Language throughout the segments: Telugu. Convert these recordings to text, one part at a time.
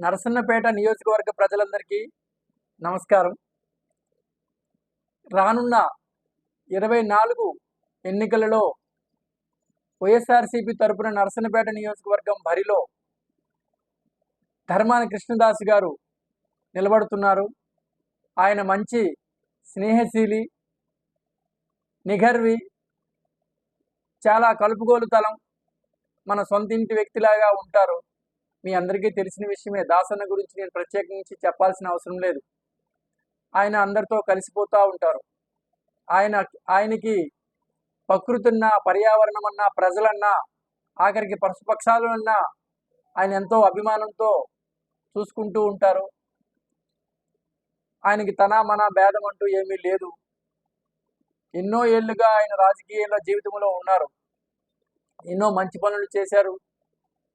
నరసన్నపేట నియోజకవర్గ ప్రజలందరికీ నమస్కారం. రానున్న ఇరవై నాలుగు ఎన్నికలలో వైఎస్ఆర్సీపీ తరపున నరసన్నపేట నియోజకవర్గం బరిలో ధర్మాన కృష్ణదాస్ గారు నిలబడుతున్నారు. ఆయన మంచి స్నేహశీలి నిఘర్వి చాలా కలుపుగోలు తలం మన సొంతింటి వ్యక్తిలాగా ఉంటారు. మీ అందరికీ తెలిసిన విషయమే. దాసన్న గురించి నేను ప్రత్యేకించి చెప్పాల్సిన అవసరం లేదు. ఆయన అందరితో కలిసిపోతూ ఉంటారు. ఆయన ఆయనకి ప్రకృతిన్నా పర్యావరణం అన్నా ప్రజలన్నా ఆఖరికి పశుపక్షాలు అన్నా ఆయన ఎంతో అభిమానంతో చూసుకుంటూ ఉంటారు. ఆయనకి తన మన భేదం అంటూ ఏమీ లేదు. ఎన్నో ఏళ్ళుగా ఆయన రాజకీయాల జీవితంలో ఉన్నారు. ఎన్నో మంచి పనులు చేశారు.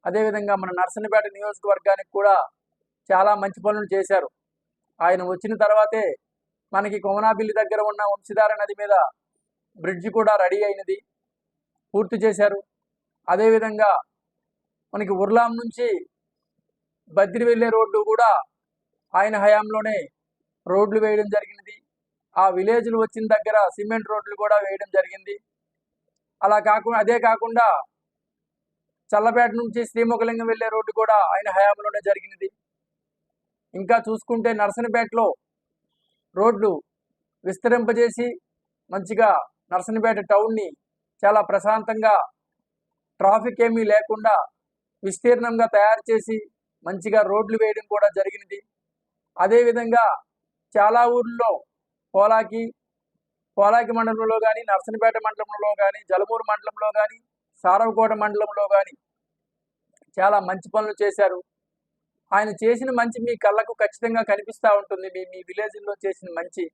అదేవిధంగా మన నర్సన్నపేట నియోజకవర్గానికి కూడా చాలా మంచి పనులు చేశారు. ఆయన వచ్చిన తర్వాతే మనకి కోమనాబిల్లి దగ్గర ఉన్న వంశధార నది మీద బ్రిడ్జి కూడా రెడీ అయినది పూర్తి చేశారు. అదేవిధంగా మనకి ఉర్లాం నుంచి బద్రి వెళ్ళే రోడ్డు కూడా ఆయన హయాంలోనే రోడ్లు వేయడం జరిగినది. ఆ విలేజ్లు వచ్చిన దగ్గర సిమెంట్ రోడ్లు కూడా వేయడం జరిగింది. అలా కాకుండా అదే కాకుండా చల్లపేట నుంచి శ్రీముఖలింగం వెళ్ళే రోడ్డు కూడా ఆయన హయాంలోనే జరిగినది. ఇంకా చూసుకుంటే నర్సనపేటలో రోడ్లు విస్తరింపజేసి మంచిగా నర్సనపేట టౌన్ని చాలా ప్రశాంతంగా ట్రాఫిక్ ఏమీ లేకుండా విస్తీర్ణంగా తయారు చేసి మంచిగా రోడ్లు వేయడం కూడా జరిగినది. అదేవిధంగా చాలా ఊర్లో పోలాకి పోలాకి మండలంలో కానీ నర్సనపేట మండలంలో కానీ జలమూరు మండలంలో కానీ సారవకోట మండలంలో కానీ చాలా మంచి పనులు చేశారు. ఆయన చేసిన మంచి మీ కళ్ళకు ఖచ్చితంగా కనిపిస్తూ ఉంటుంది. మీ మీ విలేజ్లో చేసిన మంచి.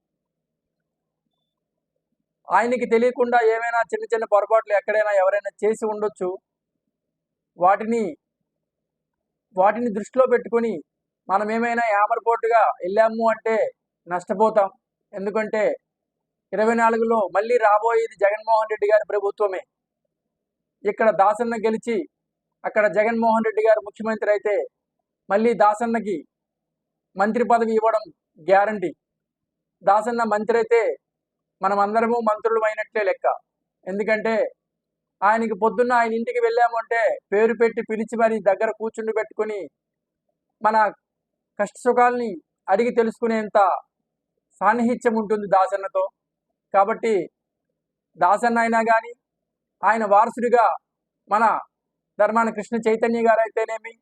ఆయనకి తెలియకుండా ఏమైనా చిన్న చిన్న పొరపాట్లు ఎక్కడైనా ఎవరైనా చేసి ఉండొచ్చు. వాటిని వాటిని దృష్టిలో పెట్టుకొని మనం ఏమైనా యామరపోటుగా వెళ్ళాము అంటే నష్టపోతాం. ఎందుకంటే ఇరవై నాలుగులో మళ్ళీ రాబోయేది జగన్మోహన్ రెడ్డి గారి ప్రభుత్వమే. ఇక్కడ దాసన్న గెలిచి అక్కడ జగన్మోహన్ రెడ్డి గారు ముఖ్యమంత్రి అయితే మళ్ళీ దాసన్నకి మంత్రి పదవి ఇవ్వడం గ్యారంటీ. దాసన్న మంత్రి అయితే మనం అందరము మంత్రులు అయినట్లే లెక్క. ఎందుకంటే ఆయనకి పొద్దున్న ఆయన ఇంటికి వెళ్ళాము అంటే పేరు పెట్టి పిలిచి మరి దగ్గర కూర్చుండి పెట్టుకొని మన కష్ట సుఖాల్ని అడిగి తెలుసుకునేంత సాన్నిహిత్యం ఉంటుంది దాసన్నతో. కాబట్టి దాసన్న అయినా కానీ ఆయన వారసుడిగా మన ధర్మాన కృష్ణ చైతన్య గారు అయితేనేమి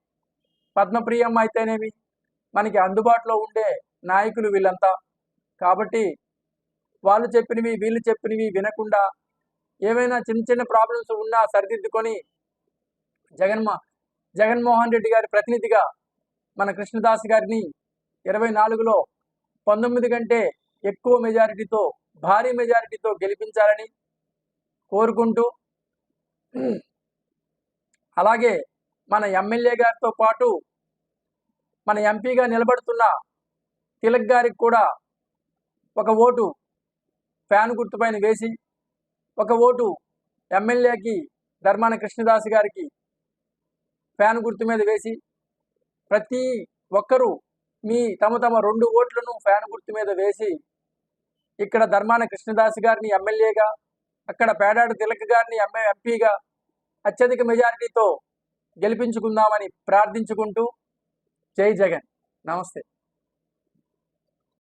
పద్మప్రియమ్మ అయితేనేమి మనకి అందుబాటులో ఉండే నాయకులు వీళ్ళంతా. కాబట్టి వాళ్ళు చెప్పినవి వీళ్ళు చెప్పినవి వినకుండా ఏమైనా చిన్న చిన్న ప్రాబ్లమ్స్ ఉన్నా సరిదిద్దుకొని జగన్మ జగన్మోహన్ రెడ్డి గారి ప్రతినిధిగా మన కృష్ణదాస్ గారిని ఇరవై నాలుగులో పంతొమ్మిది కంటే ఎక్కువ మెజారిటీతో భారీ మెజారిటీతో గెలిపించాలని కోరుకుంటూ అలాగే మన ఎమ్మెల్యే గారితో పాటు మన ఎంపీగా నిలబడుతున్న తిలక్ గారికి కూడా ఒక ఓటు ఫ్యాన్ గుర్తుపైన వేసి ఒక ఓటు ఎమ్మెల్యేకి ధర్మాన కృష్ణదాస్ గారికి ఫ్యాన్ గుర్తు మీద వేసి ప్రతి ఒక్కరూ మీ తమ తమ రెండు ఓట్లను ఫ్యాన్ గుర్తు మీద వేసి ఇక్కడ ధర్మాన కృష్ణదాస్ గారిని ఎమ్మెల్యేగా అక్కడ పేడాడు తిలక్ గారిని ఎంఏ ఎంపీగా అత్యధిక మెజారిటీతో గెలిపించుకుందామని ప్రార్థించుకుంటూ జై జగన్. నమస్తే.